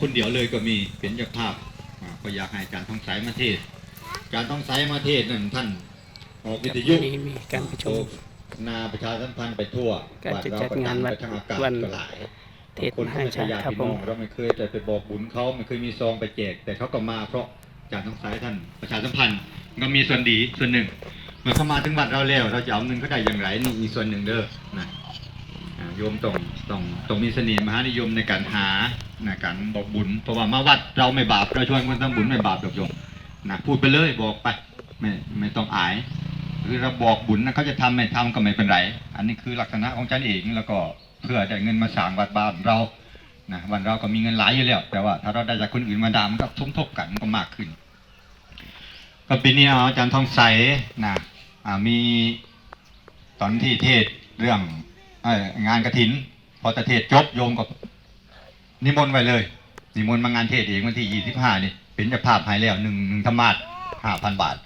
คนเดียวเลยก็มีเป็นเจ้าภาพอ่าก็อยากให้อาจารย์ทองใสมาเทศน์อาจารย์ทองใสมาเทศน์นั่นท่านออกวิทยุวันนี้มีการประชุมนาประชาสัมพันธ์ไปทั่วการจะจัดงานวัดไปทางอากาศวันก็หลายเทศมหาชาติครับผมเราไม่เคยแต่ไปบอกบุญเขาไม่เคยมีซองไปแจก แต่เขาก็มาเพราะอาจารย์ทองใสท่านประชาสัมพันธ์ก็มีส่วนดีส่วนหนึ่งเมื่อเข้ามาถึงวัดเราแล้วเราจะเอาเงินเขาได้อย่างไรนี่อีกส่วนหนึ่งเด้อนะอ่า โยมต้องต้องต้องมีเสน่ห์มหานิยมในการหาในการบอกบุญเพราะว่ามาวัดเราไม่บาปเราชวนคนทำบุญไม่บาปดอกโยมนะพูดไปเลยบอกไปไม่ไม่ต้องอายคือเราบอกบุญนะเขาจะทำไม่ทำก็ไม่เป็นไร อันนี้คือลักษณะของฉันเองแล้วก็เพื่อได้เงินมาสร้างวัดบ้านเรานะวันเราก็มีเงินหลายอยู่แล้ว แต่ว่าถ้าเราได้จากคนอื่นมาดามก็ทุ่มทบกันก็มากขึ้น ก็ปีนี้เอาอาจารย์ทองใสนะมีตอนที่เทศเรื่อง เอ่องานกระถิน พอต่เทศจบโยมก็นิมนต์ไว้เลย นิมนต์มางานเทศเองวันที่ยี่สิบห้านี่เป็นจะภาพหายแล้วหนึ่งหนึ่งธรรมาสห้าพันบาท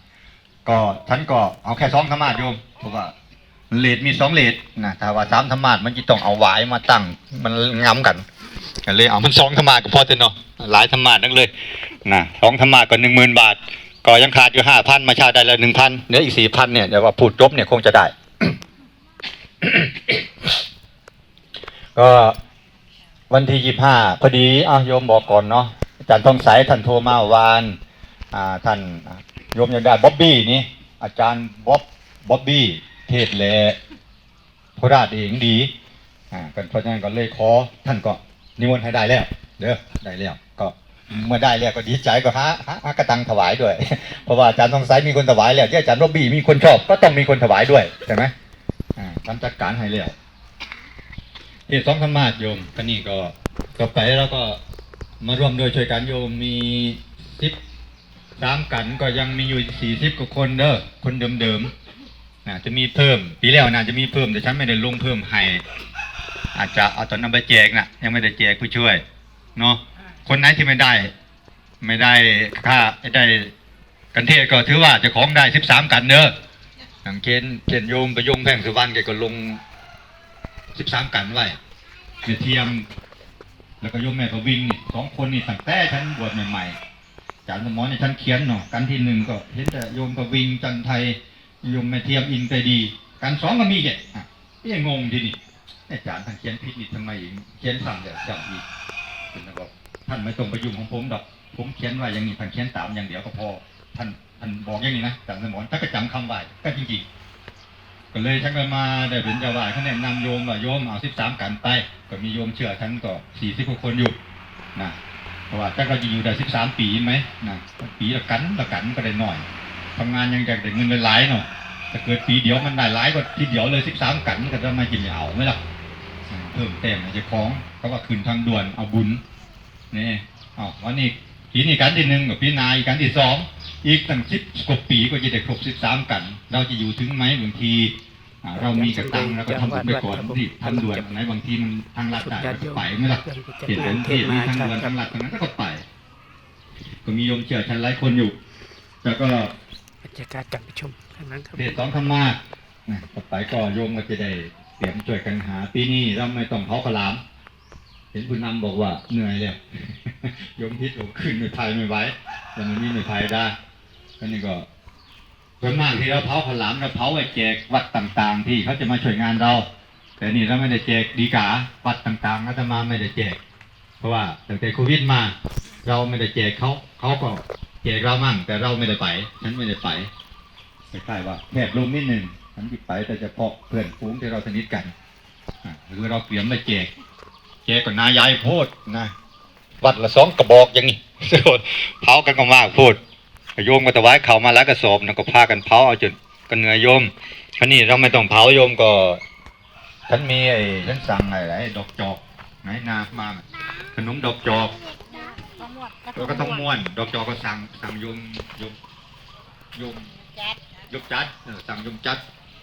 ก็ฉันก็เอาแค่สองธรรมาสโยมเพราะว่าเลทมีสองเลทนะถ้าว่าสามธรรมาสมันจะต้องเอาหวายมาตั้งมันง้ำกันก็เลยเอามันสองธรรมาสก็พอเถอะเนาะหลายธรรมาสนั่นเลยนะสองธรรมาสก็หนึ่งหมื่นบาท ก็ยังขาดอยู่ห้าพันมาชาได้ล้วหนึ่งพันเหลืออีกสี่พันเนี่ยเดี๋ยวว่าพูดจบเนี่ยคงจะได้ ก็วันที่ยี่ห้าพอดีอ้าโยมบอกก่อนเนาะอาจารย์ทองใสท่านโทรมาวานอ่าท่านโยมอยากได้บ๊อบบี้นี่อาจารย์บ๊อบบ๊อบบี้เทศแหละโคราชเองดีอ่ากันเพราะฉะนั้นก็เลยขอท่านก็นิมนต์ให้ได้แล้วเด้อได้แล้วก็เมื่อได้แล้วก็ดีใจก็หาหาหากระตังถวายด้วย เพราะว่าอาจารย์ทองใสมีคนถวายแล้วที่อาจารย์บ๊อบบี้มีคนชอบก็ต้องมีคนถวายด้วยใช่ไหมอ่าท่านจัดการให้แล้ว เทศสองธรรมาสโยมก็นี่ก็ก็ไปแล้วก็มาร่วมโดวยช่วยกันโยมมีสิบสามกันก็ยังมีอยู่สี่สิบกว่าคนเด้อคนเดิมๆนะจะมีเพิ่ม ปีแล้วน่าจะมีเพิ่มแต่ฉันไม่ได้ลงเพิ่มให้อาจจะเอาตอนนั้นไปแจกนะยังไม่ได้แจกผู้ช่วยเนาะคนไหนที่ไม่ได้ ไม่ได้ค่าไม่ได้กันเทศก็ถือว่าเจะของได้สิบสามกันเด้ออย่างเกณฑ์เกณฑ์โยมประยงแพ่งสุวรรณแกก็ลง สิบสามกันไว้เดี๋ยเทียม แล้วก็โยมแม่ก็วิ่งนี่สองคนนี่ตั้งแต่ฉันบวชใหม่ๆจารสมอนี่ฉันเขียนเนาะกันที่หนึ่งก็เห็นแต่โยมก็วิ่งจันไทยโยมแม่เทียมอินใจดี กันสองก็มีแกอะนี่งงทีนี่อาจารย์ท่านเขียนผิดนี่ทำไมเขียนซ้ำเดี๋ยวจำอีกคุณนะบอกท่านไม่ต้องไปยุ่งของผมดอก ผมเขียนไว้อย่างนี้ท่านเขียนตามอย่างเดียวก็พอ ท่านท่านบอกอย่างนี้นะจารย์สมอนถ้าก็จำคำไว้ก็จริงๆ ก็เลยฉันก็มาได้เป็นจ้าวาดเขาแนะนำโยมว่าโยมเอาสิบสามกันไป ก็มีโยมเชื่อฉันก็สี่สิบกว่าคนอยู่นะเพราะว่าฉันก็จะอยู่ได้สิบสามปีไหมนะปีละกันละกันก็ได้หน่อยทำงานยังอยากได้เงินหลายๆหน่อยถ้าเกิดปีเดียวมันได้หลายกว่าทีเดียวเลยสิบสามกันก็จะมากินไม่าไหมล่ะอ่าเพิ่มเต็มอาจจะคล้องเขาว่าคืนทางด่วนเอาบุญนี่เอวันนี้ปีนี้กันที่หนึ่งกับปีหนาอีกกันที่สอง อีกตั้งสิบกว่าปีก็จะได้ครบสิบสามกัน เราจะอยู่ถึงไหมบางทีอ่าเรามีกระตังแล้วก็ทำบุญไปก่อนที่ทางด่วนไหนบางทีมันทางลัดได้เราก็ไปไม่ล่ะเห็นเป็นที่มีทางด่วนทางลัดตรงนั้นก็ไป ก็มีโยมเชื่อฉันหลายคนอยู่แต่ก็บรรยากาศการประชุมเท่านั้นครับเทศสองธรรมาสนะต่อไปก็โยมก็จะได้เตรียมช่วยกันหา ปีนี้เราไม่ต้องเผาขาวหลาม เห็นคุณนำบอกว่าเหนื่อยแล้วโยมทิศบอกขึ้นไม่พายไม่ไหวแล้วมันนี่ไม่พายได้ ก็นี่ก็ส่วนมากที่เราเผาขลามเราเผาไว้แจกวัดต่าง ๆ ที่เขาจะมาช่วยงานเรา แต่นี่เราไม่ได้แจกดีกาวัดต่างๆอาตมาไม่ได้แจก เพราะว่าตั้งแต่โควิดมา เราไม่ได้แจกเขาเขาก็แจกเรามั่ง แต่เราไม่ได้ไปฉันไม่ได้ไปคล้ายๆว่าแคบลงนิดหนึ่งฉันที่ไปแต่เฉพาะเพื่อนฝูงที่เราสนิทกันหรือเราเตรียมมาแจกแจกก็นายายโพดนะวัดละสองกระบอกอย่างนี้เผากันก็มากพูด โยมก็ถวายเขามาแล้วกระสอบนะก็พากันเผาเอาจนกันเหนื่อยโยมคราวนี้เราไม่ต้องเผาโยมก็ฉันมีไอ้ฉันสั่งอะไรดอกจอกไหนนามาขนมดอกจอกแล้วก็ต้องม้วน ดอกจอกก็สั่งสั่งโยมโยมโยมยกจัดสั่งโยมจัด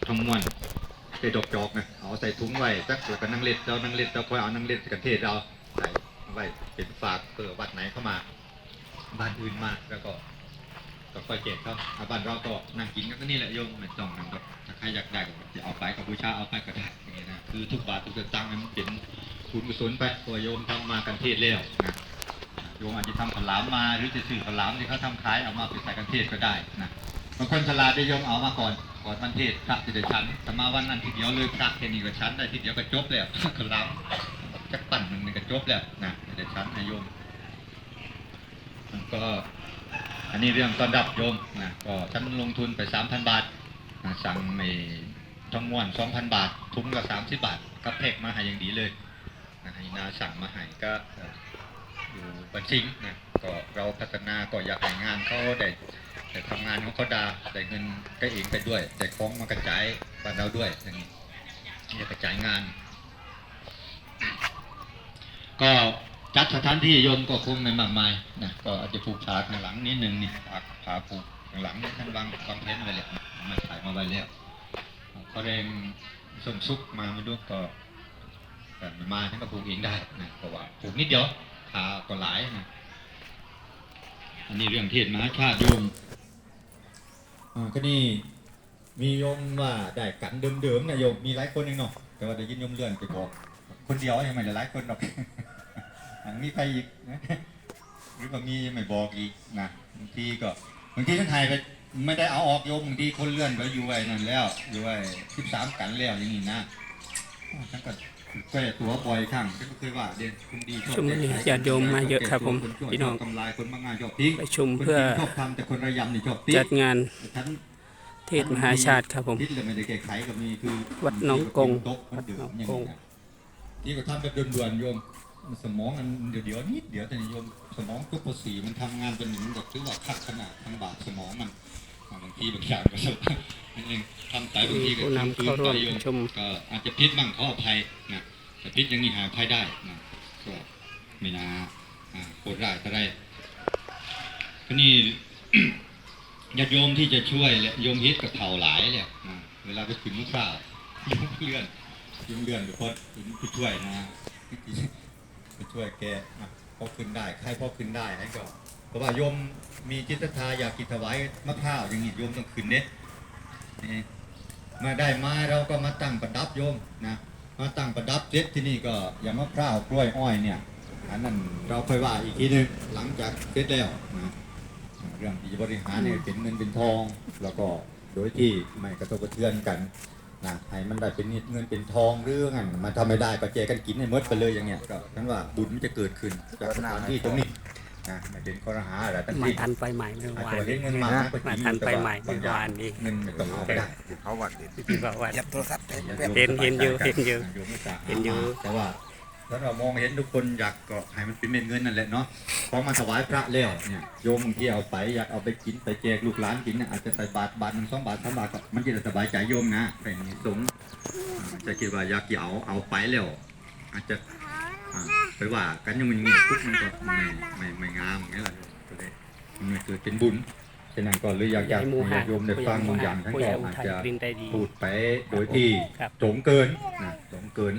ทองม้วนใส่ดอกจอกนะเอาใส่ถุงไว้สักแล้วก็นั่งเล็ดเรานั่งเล็ดเราคอยเอานั่งเล็ดกันเทศเราใส่ไว้เป็นฝากเผื่อวัดไหนเข้ามาบ้านอื่นมาแล้วก็ ก็ค่อยเก็บเขาอาบ้านเราก็นั่งกินกันก็นี่แหละโยมไม่ต้องนั่งก็ถ้าใครอยากได้ก็จะเอาไปกับบูชาเอาไปก็ได้อย่างเงี้ยนะคือทุกบาททุกสตางค์มันเป็นคุณกุศลไปตัวโยมทำมากันเทศแล้วนะโยมอาจจะทำขลามมาหรือจะซื้อขลามที่เขาทำขายเอามาไปใส่กันเทศก็ได้นะบางคนฉลาดได้โยมเอามาก่อนก่อนวันเทศพระจะได้ชั้นแต่มาวันนั้นทีเดียวเลยพระแค่นี้ก็ชั้นได้ทีเดียวก็จบแล้วขลามจักปั่นมันก็จบแล้วนะจะได้ชั้นให้โยมแล้วก็ อันนี้เรื่องต้อนรับโยมนะก็ฉันลงทุนไปสามพันบาทนะสั่งในทองม้วนสองพันบาท ทุงละสามสิบบาทกับเพกมาให้อย่างดีเลยนะให้นาสั่งมาให้ก็อยู่บัญชิงนะก็เราพัฒนาก็อยากให้งานเขาได้ได้ทำงานของเขาดาได้เงินก็เองไปด้วยได้ของมากระจายบ้านเราด้วยอย่างนี้กระจายงาน ก็ จัดสถานที่โยมก็คงไม่มากมายนะก็อาจจะผูกฉากข้างหลังนิดนึงนี่ผาผาผูกข้างหลังนี่ท่านวางวางเพ้นท์ไว้เลยมาถ่ายมาไว้แล้วก็เรงส่งซุกมาไม่รู้ก็แต่ไม่มาท่านก็ผูกเองได้นะเพราะว่าผูกนิดเดียวผาก็หลายนะอันนี้เรื่องเทศน์มหาชาติโยมอ่าก็นี่มีโยมว่าได้กันเดิมๆนะโยมมีหลายคนเองเนาะแต่ว่าได้ยินโยมเลื่อนไปบอกคนเดียวยังไม่ได้หลายคนหรอกอัน มีใครอีกนะหรือว่ามียังไม่บอกอีกนะบางทีก็บางทีท่านไทยไปไม่ได้เอาออกโยมบางทีคนเลื่อนไปอยู่ไว้นั่นแล้วอยู่ไว้สิบสามกันแล้วอย่างนี้นะอ้าวฉันก็ก็ตัวบ่อยครั้งฉันก็เคยว่าเด่นคุณดีชอบช่วงนี้แก้ไขญาติโยมมาเยอะครับผมนชั่วพี่น้องชบทำลายคนบางงานชอบทิ้งประชุมคนเพื่อจริงชอบทำแต่คนระยำนี่ชอบทิ้งจัดงานฉันเทศมหาชาติครับผมทิศเลยไม่ได้แก้ไขก็มีคือวัดหนองกงตกมันดื่มอย่างวัดหนองกงนี้นะนี่ก็ทำแบบด่วนๆโยม สมองอันเดี๋ยวเดี๋ยวนิดเดี๋ยวแต่โยมสมองทุกภาษีมันทำงานเป็นหนึ่งแบบถือว่าคัดขนาดทั้งบาทสมองมันอ่าบางทีบางอย่างก็นั่นเองทำไปบางทีก็ผู้นำเข้าร่วมประชุมก็อาจจะพิษบ้างขออภัยนะแต่พิษอยังนี้หาอภัยได้นะก็ไม่นาอ่าโคตรได้ก็ได้ทีนี้ญาติโยมที่จะช่วยและโยมฮิตกับเข่าหลายเนี่ยนะเวลาไปถึงลูกข้าวโยมเลื่อนโยมเลื่อนไปพอถึงไปช่วยนะ ไปช่วยแกอะพอขึ้นได้ใครพอขึ้นได้ให้ก็เพราะว่าโยมมีจิตศรัทธาอยากกินถวายมะพร้าวอย่างนี้โยมต้องขึ้นเนี่มาได้มาเราก็มาตั้งประดับโยมนะมาตั้งประดับเสร็จที่นี่ก็อย่างมะพร้าวกล้วยอ้อยเนี่ยอันนั้นเราค่อยว่าอีกทีหนึงหลังจากเสร็จแล้วนะเรื่องที่บริหารเนี่ยเป็นเงินเป็นทอง แล้วก็โดยที่ไม่กระทบกระเทือนกัน นะให้มันได้เป็นเงินเป็นทองหรืองั้นมันทำไม่ได้ก็แจกกันกินให้หมดไปเลยอย่างเงี้ยก็นั้นว่าบุญมันจะเกิดขึ้นจากสถานที่ตรงนี้นะไม่เป็นข้อหาอะไรทั้งมาสิ้นทันไปใหม่เมื่ออาจวานจะเห็นเงินมาก็จมาริงทันแต่ไปใหม่บางอย่างเมื่อวานนี้เงินไม่ต้องเอาไปได้เขาวัดดิที่บอกว่ายับโทรศัพท์ไปเห็นเห็นอยู่เห็นอยู่ไม่กล้าเห็นอยู่แต่ว่า ถ้าเรามองเห็นทุกคนอยากก็ให้มันเป็นเม็ดเงินนั่นแหละเนาะพอมาถวายพระแล้วเนี่ยโยมบางทีเอาไปอยากเอาไปกินไปแจกลูกหลานกินเนี่ยอาจจะใส่บาทบาทหนึ่งสองบาทสามบาทก็มันจะได้สบายใจโยมนะเป็นสงฆ์อ่าจะคิดว่าอยากจะเอาเอาไปแล้วอาจจะอ่าไปว่ากันยังมันอย่างงี้ปุ๊บมันก็ไม่ไม่ไม่งามอย่างเงี้ยแหละก็เลยมันไม่เกิดเป็นบุญฉะนั้นก็เลยอยากจะให้หมู่ให้ห่าญางติโยมได้ฟังบางอย่างท่านผู้ก็ใหญ่อุอาจทัยจะกรินได้ดีพูดไปโดยที่ครับสงเกินนะสงเกิน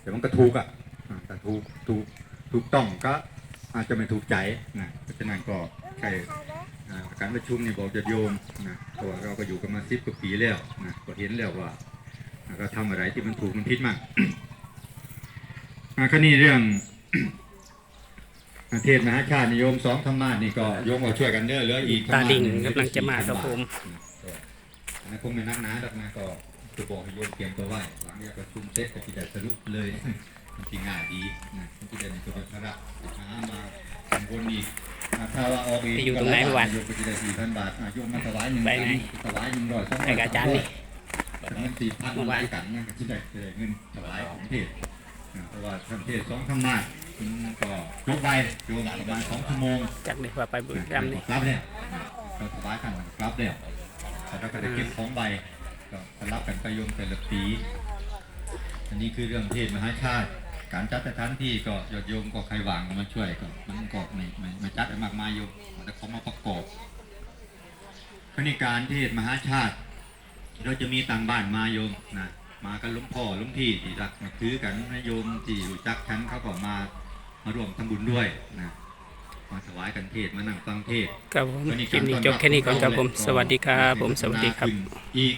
แต่มันก็ถูกอะอ่า แต่ถูกถูกถูกต้องก็อาจจะไม่ถูกใจนะเพราะฉะนั้นก็ใช่อ่าการประชุมนี่บอกจะโยมนะเพราะว่าเราก็อยู่กันมาสิบกว่าปีแล้วนะก็เห็นแล้วว่าอ่าก็ทำอะไรที่มันถูกมันผิดมากอ่าก็นี่เรื่องอ่าเทศมหาชาตินิยมสองธรรมะนี่ก็โยมก็ช่วยกันเด้อเหลืออีกธรรตามะดิ่งหนึ่กำลังจะมาครับผมอันนั้นคงไม่นักหนาหรอกนะก็จะบอกให้โยมเตรียมตัวไว้หลังจากประชุมเสร็จก็จะได้สรุปเลย มันจริงง่ายดีนะมันจะได้ในตัวภาระหามาสองคนอีกอ่าถ้าว่าออกอีกไปอยู่ตรงไหนวะโยมก็จะได้สี่พันบาทอะโยมมาถวายหนึ่งไปไหนถวายหนึ่งร้อยสองร้ไปอยกับอาจารย์นี่แต่เงินสี่พันเมื่อวานกันเนี่ยก็จะได้ได้เงินถวายของเทศอ่าเพราะว่าท่านเทศสองธรรมะมันก็ยกไปโยมประมาณสองชั่วโมงจากนี้ว่าไปบุรีรัมย์นี่รับเนี่ยก็ถวายกันรับเนี่ยแล้วก็จะเก็บของใบก็รับกันไปโยมแต่ละปีอันนี้คือเรื่องเทศมหาชาติ การจัดสถานที่ก็ยอดโยมก็ใครวางก็มาช่วยก็มันก็ไม่ไม่ไม่จัดให้มากมายโยมแต่เขามาประกอบคณิการเทศมหาชาติ เราจะมีต่างบ้านมาโยมนะมากันหลุงพ่อหลุงพี่ที่รักนับถือกันนะโยมที่รู้จักฉันเขาก็มามาร่วมทำบุญด้วยนะมาถวายกันเทศน์มานั่งฟังเทศน์ครับผมคลิปนี้จบแค่นี้ก่อนครับผมสวัสดีครับผมสวัสดีครับอีก